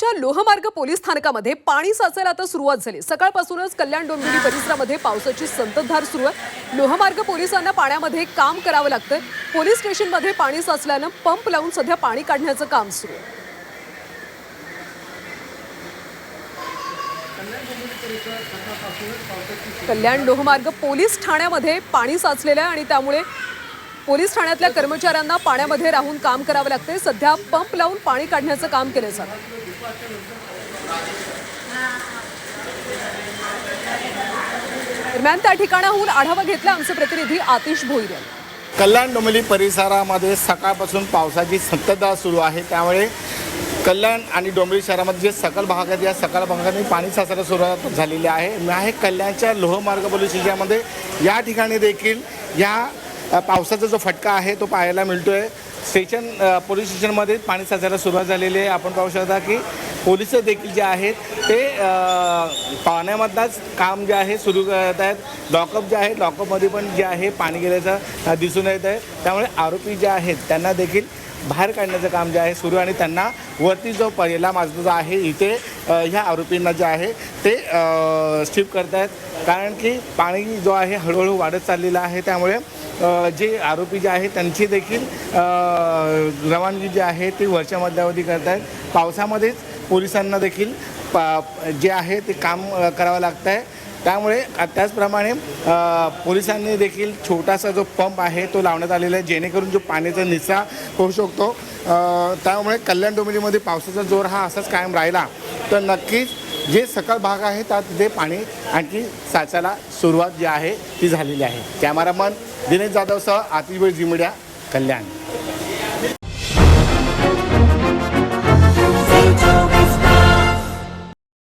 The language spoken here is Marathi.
कल्याणच्या लोहमार्ग पोलीस स्थानकामध्ये पाणी साचायला आता सुरुवात झाली. सकाळपासूनच कल्याण डोंबिवली परिसरामध्ये पावसाची संततधार सुरू आहे. लोहमार्ग पोलिसांना पाण्यामध्ये काम करावं लागतंय. पोलीस स्टेशनमध्ये पाणी साचल्यानं पंप लावून सध्या पाणी काढण्याचं काम सुरू आहे. कल्याण लोहमार्ग पोलीस ठाण्यामध्ये पाणी साचलेलं आहे आणि त्यामुळे पोलीस ठाण्यातल्या कर्मचाऱ्यांना पाण्यामध्ये राहून काम करावं लागतंय. सध्या पंप लावून पाणी काढण्याचं काम केलं जातं. दरम्यान त्या ठिकाणाहून आढावा घेतला आमचे प्रतिनिधी आतिश भोईर. कल्याण डोंबिवली परिसरामध्ये सकाळपासून पावसाची संततधार सुरू आहे. त्यामुळे कल्याण आणि डोंबिवली शहरामध्ये जे सकल भाग आहेत या सकल भागाने पाणी साचायला सुरुवात झालेली आहे. मी आहे कल्याणच्या लोहमार्ग पोलीस स्टेशनमध्ये या ठिकाणी देखील या पावसाचा जो फटका आहे तो पाहायला मिळतो आहे स्टेशन पोलीस स्टेशनमध्ये पाणी साचायला सुरुवात झालेली आहे. आपण पाहू शकता की पोलीस देखील जे आहेत ते पाण्यामधलाच काम जे आहे सुरू करत आहेत. लॉकअप जे आहे लॉकअपमध्ये पण जे आहे पाणी गेल्याचं दिसून येत आहे. त्यामुळे आरोपी जे आहेत त्यांना देखील बाहेर काढण्याचं काम जे आहे सुरू आणि त्यांना वरती जो पहिला माझा जो आहे इथे ह्या आरोपींना जे आहे ते स्टिप करत आहेत कारण की पाणी जो आहे हळूहळू वाढत चाललेलं आहे. त्यामुळे जे आरोपी जे आहेत त्यांची देखील रवानगी जी आहे ती वरच्या मधल्यावधी करत आहेत पावसामध्येच पोलिसांना देखील पा जे आहे ते काम करावं लागतं आहे त्यामुळे त्याचप्रमाणे पोलिसांनी देखील छोटासा जो पंप आहे तो लावण्यात आलेला आहे. जेणेकरून जो पाण्याचा निचरा होऊ शकतो. त्यामुळे कल्याण डोंबिवलीमध्ये पावसाचा जोर हा असाच कायम राहिला. तर नक्कीच जे सकल भाग आहे त्यात ते पाणी आणखी साचायला सुरुवात जी आहे ती झालेली आहे. कॅमेरामन दिनेश जाधवसह आतिश जी मीडिया कल्याण.